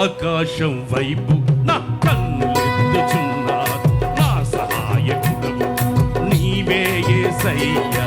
ఆకాశం వైపు నా కన్నులెత్తుచున్నాను నా సహాయకుడు నీవే సయ్యా